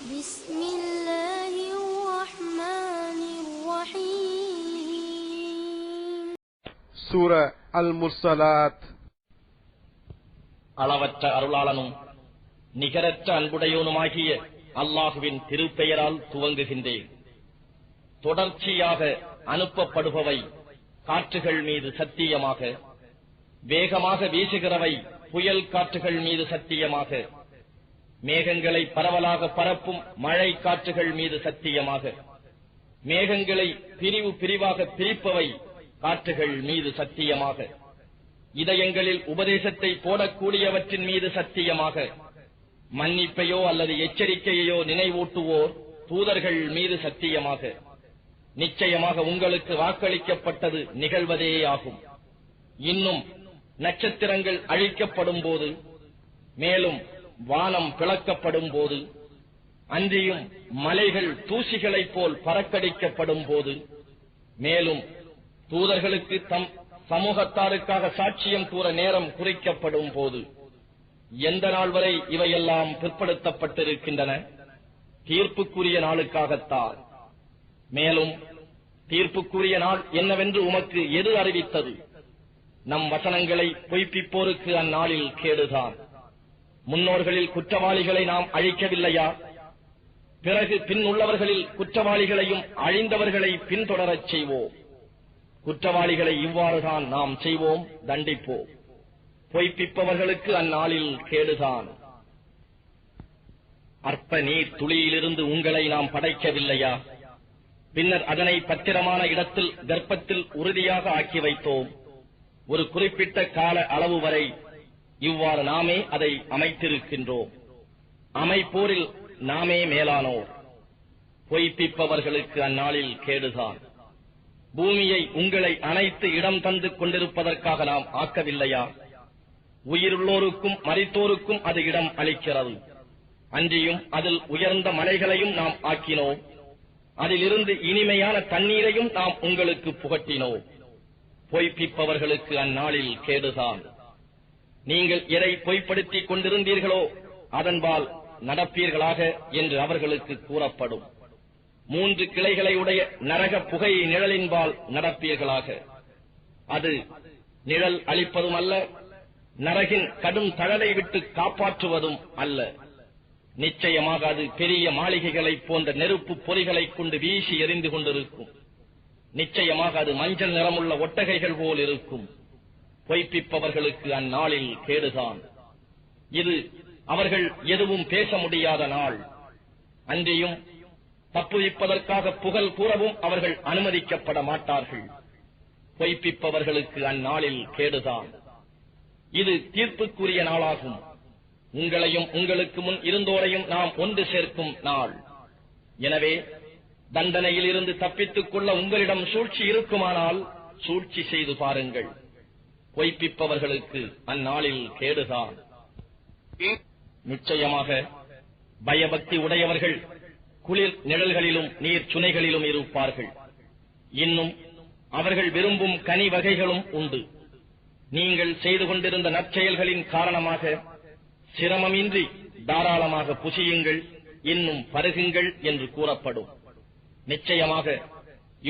بسم الله الرحمن الرحيم سورة المرسلات அளவற்ற அருளாளனும் நிகரற்ற அன்புடையோனுமாகிய அல்லாஹுவின் திருப்பெயரால் துவங்குகின்றேன். தொடர்ச்சியாக அனுப்பப்படுபவை காற்றுகள் மீது சத்தியமாக வேகமாக வீசுகிறவை புயல் காற்றுகள் மீது சத்தியமாக மேகங்களை பரவலாக பரப்பும் மழை காற்றுகள் மீது சத்தியமாக. மேகங்களை பிரிவு பிரிவாக பிரிப்பவை காற்றுகள் மீது சத்தியமாக. இதயங்களில் உபதேசத்தை போடக்கூடியவற்றின் மீது சத்தியமாக. மன்னிப்பையோ அல்லது எச்சரிக்கையோ நினைவூட்டுவோர் தூதர்கள் மீது சத்தியமாக. நிச்சயமாக உங்களுக்கு வாக்களிக்கப்பட்டது நிகழ்வதேயாகும் இன்னும் நட்சத்திரங்கள் அழிக்கப்படும் போது மேலும் வானம் பிளக்கப்படும் போது அன்றியும் மலைகள் தூசிகளைப் போல் பறக்கடிக்கப்படும் போது மேலும் தூதர்களுக்கு தம் சமூகத்தாருக்காக சாட்சியம் கூற நேரம் குறிக்கப்படும் போது எந்த நாள் வரை இவையெல்லாம் பிற்படுத்தப்பட்டிருக்கின்றன? தீர்ப்புக்குரிய நாளுக்காகத்தான். மேலும் தீர்ப்புக்குரிய நாள் என்னவென்று உமக்கு எது அறிவித்தது? நம் வசனங்களை பொய்ப்பிப்போருக்கு அந்நாளில் கேடுதான். முன்னோர்களில் குற்றவாளிகளை நாம் அழிக்கவில்லையா? பிறகு பின் உள்ளவர்களில் குற்றவாளிகளையும் அழிந்தவர்களை பின்தொடரச் செய்வோம். குற்றவாளிகளை இவ்வாறுதான் நாம் செய்வோம் தண்டிப்போம். பொய்ப்பிப்பவர்களுக்கு அந்நாளில் கேடுதான். அற்ப நீர் துளியிலிருந்து உங்களை நாம் படைக்கவில்லையா? பின்னர் அதனை பத்திரமான இடத்தில் கர்ப்பத்தில் உறுதியாக ஆக்கி வைத்தோம். ஒரு குறிப்பிட்ட கால அளவு வரை இவ்வாறு நாமே அதை அமைத்திருக்கின்றோம். அமைப்போரில் நாமே மேலானோர். பொய்ப்பிப்பவர்களுக்கு அந்நாளில் கேடுதான். பூமியை உங்களை அனைத்து இடம் தந்து கொண்டிருப்பதற்காக நாம் ஆக்கவில்லையா? உயிருள்ளோருக்கும் மறித்தோருக்கும் அது இடம் அளிக்கிறது. அன்றியும் அதில் உயர்ந்த மலைகளையும் நாம் ஆக்கினோம். அதிலிருந்து இனிமையான தண்ணீரையும் நாம் உங்களுக்கு புகட்டினோம். பொய்ப்பிப்பவர்களுக்கு அந்நாளில் கேடுதான். நீங்கள் எதை பொய்ப்படுத்திக் கொண்டிருந்தீர்களோ அதன்பால் நடப்பீர்களாக என்று அவர்களுக்கு கூறப்படும். மூன்று கிளைகளை உடைய நரக புகை நிழலின்பால் நடப்பீர்களாக. அது நிழல் அளிப்பதும் அல்ல நரகின் கடும் தழலை விட்டு காப்பாற்றுவதும் அல்ல. நிச்சயமாக அது பெரிய மாளிகைகளைப் போன்ற நெருப்பு பொறிகளைக் கொண்டு வீசி எறிந்து கொண்டிருக்கும். நிச்சயமாக அது மஞ்சள் நிறமுள்ள ஒட்டகைகள் போல் இருக்கும். பொய்ப்பிப்பவர்களுக்கு அந்நாளில் கேடுதான். இது அவர்கள் எதுவும் பேச முடியாத நாள். அன்றியும் தப்புவிப்பதற்காக புகழ் கூறவும் அவர்கள் அனுமதிக்கப்பட மாட்டார்கள். பொய்ப்பிப்பவர்களுக்கு அந்நாளில் கேடுதான். இது தீர்ப்புக்குரிய நாளாகும். உங்களையும் உங்களுக்கு முன் இருந்தோரையும் நாம் ஒன்று சேர்க்கும் நாள். எனவே தண்டனையில் இருந்து தப்பித்துக் கொள்ள உங்களிடம் சூழ்ச்சி இருக்குமானால் சூழ்ச்சி செய்து பாருங்கள். பொய்ப்பிப்பவர்களுக்கு அந்நாளில் கேடுதான். நிச்சயமாக பயபக்தி உடையவர்கள் குளிர் நிழல்களிலும் நீர் சுனைகளிலும் இருப்பார்கள். இன்னும் அவர்கள் விரும்பும் கனி வகைகளும் உண்டு. நீங்கள் செய்து கொண்டிருந்த நற்செயல்களின் காரணமாக சிரமமின்றி தாராளமாக புசியுங்கள் இன்னும் பருகுங்கள் என்று கூறப்படும். நிச்சயமாக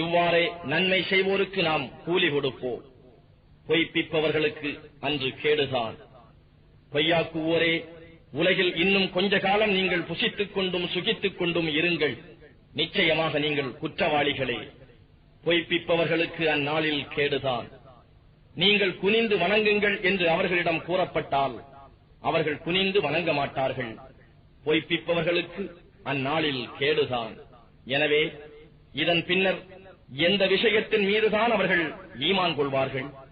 இவ்வாறே நன்மை செய்வோருக்கு நாம் கூலி கொடுப்போம். பொய்ப்பிப்பவர்களுக்கு அன்று கேடுதான். பொய்யாக்குவோரே உலகில் இன்னும் கொஞ்ச காலம் நீங்கள் புசித்துக் கொண்டும் சுகித்துக் கொண்டும் இருங்கள். நிச்சயமாக நீங்கள் குற்றவாளிகளே. பொய்ப்பிப்பவர்களுக்கு அந்நாளில் கேடுதான். நீங்கள் குனிந்து வணங்குங்கள் என்று அவர்களிடம் கூறப்பட்டால் அவர்கள் குனிந்து வணங்க மாட்டார்கள். பொய்ப்பிப்பவர்களுக்கு அந்நாளில் கேடுதான். எனவே இதன் பின்னர் எந்த விஷயத்தின் மீதுதான் அவர்கள் ஈமான் கொள்வார்கள்?